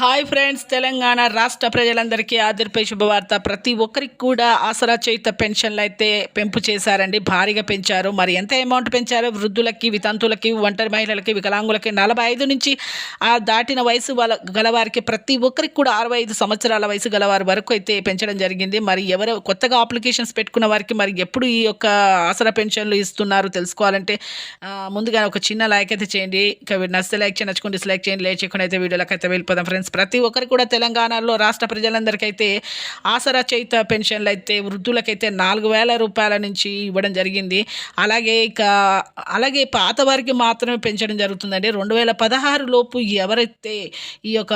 Hi friends Telangana రాష్ట్ర ప్రజలందరికీ ఆదిరిపై శుభవార్త. ప్రతి ఒక్కరికి కూడా ఆసరా చేయుత పెన్షన్లు అయితే పెంపు చేశారండి. భారీగా పెంచారు. మరి ఎంత అమౌంట్ పెంచారో? వృద్ధులకి వితంతులకి ఒంటరి మహిళలకి వికలాంగులకి నలభై ఐదు నుంచి ఆ దాటిన వయసు వాళ్ళ గలవారికి ప్రతి ఒక్కరికి కూడా అరవై ఐదు సంవత్సరాల వయసు గలవారి వరకు అయితే పెంచడం జరిగింది. మరి ఎవరు కొత్తగా అప్లికేషన్స్ పెట్టుకున్న వారికి మరి ఎప్పుడు ఈ యొక్క ఆసరా పెన్షన్లు ఇస్తున్నారు తెలుసుకోవాలంటే ముందుగా ఒక చిన్న లైక్ అయితే చేయండి. ఇక నచ్చితే లైక్ చేయండి నచ్చుకుంటే డిస్లైక్ చేయండి. లేట్ చేయకుండా అయితే వీడియోలకు అయితే వెళ్ళిపోదాం. ఫ్రెండ్స్ ప్రతి ఒక్కరికి కూడా తెలంగాణలో రాష్ట్ర ప్రజలందరికీ అయితే ఆసరా చైత పెన్షన్లు అయితే వృద్ధులకైతే నాలుగు వేల రూపాయల నుంచి ఇవ్వడం జరిగింది. అలాగే ఇక అలాగే పాత వారికి మాత్రమే పెంచడం జరుగుతుందండి. రెండు వేల పదహారు లోపు ఎవరైతే ఈ యొక్క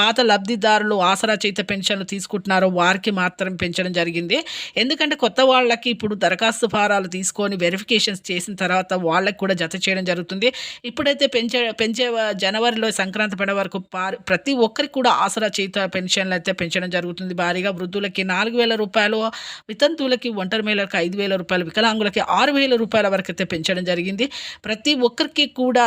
పాత లబ్ధిదారులు ఆసరా పెన్షన్లు తీసుకుంటున్నారో వారికి మాత్రం పెంచడం జరిగింది. ఎందుకంటే కొత్త వాళ్ళకి ఇప్పుడు దరఖాస్తు ఫారాలు తీసుకొని వెరిఫికేషన్స్ చేసిన తర్వాత వాళ్ళకి కూడా జత చేయడం జరుగుతుంది. ఇప్పుడైతే పెంచే పెంచే జనవరిలో సంక్రాంతి పండుగ వరకు ప్రతి ప్రతి ఒక్కరికి కూడా ఆసరా చేత పెన్షన్లు అయితే పెంచడం జరుగుతుంది. భారీగా వృద్ధులకి నాలుగు వేల రూపాయలు వితంతువులకి ఒంటరి మహిళలకు ఐదు వేల రూపాయలు వికలాంగులకి ఆరు వేల రూపాయల వరకు అయితే పెంచడం జరిగింది. ప్రతి ఒక్కరికి కూడా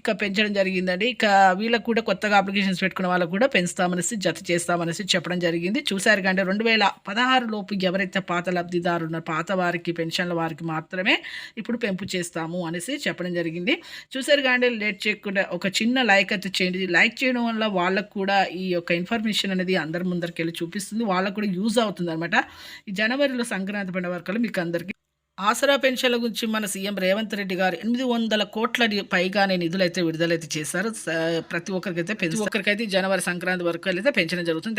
ఇక పెంచడం జరిగిందండి. ఇక వీళ్ళకు కూడా కొత్తగా అప్లికేషన్స్ పెట్టుకున్న వాళ్ళకు కూడా పెంచుతామనేసి జత చేస్తామనేసి చెప్పడం జరిగింది. చూశారు కంటే రెండు వేల పదహారు లోపు ఎవరైతే పాత లబ్ధిదారు ఉన్నారో పాత వారికి పెన్షన్ల వారికి మాత్రమే ఇప్పుడు పెంపు చేస్తాము అనేసి చెప్పడం జరిగింది. చూశారు కానీ లేట్ చేయకుండా ఒక చిన్న లైక్ అయితే చేయండి. లైక్ చేయడం వల్ల వాళ్ళకు కూడా ఈ యొక్క ఇన్ఫర్మేషన్ అనేది అందరి ముందరికి వెళ్ళి చూపిస్తుంది. వాళ్ళకు కూడా యూజ్ అవుతుంది అనమాట ఈ జనవరిలో సంక్రాంతి పండుగ వరకు మీకు అందరికీ ఆసరా పెన్షన్ల గురించి మన సీఎం రేవంత్ రెడ్డి గారు ఎనిమిది వందల కోట్ల పైగానే నిధులైతే విడుదలైతే చేశారు. ప్రతి ఒక్కరికైతే ప్రతి ఒక్కరికైతే జనవరి సంక్రాంతి వరకు అయితే పెంచడం జరుగుతుంది.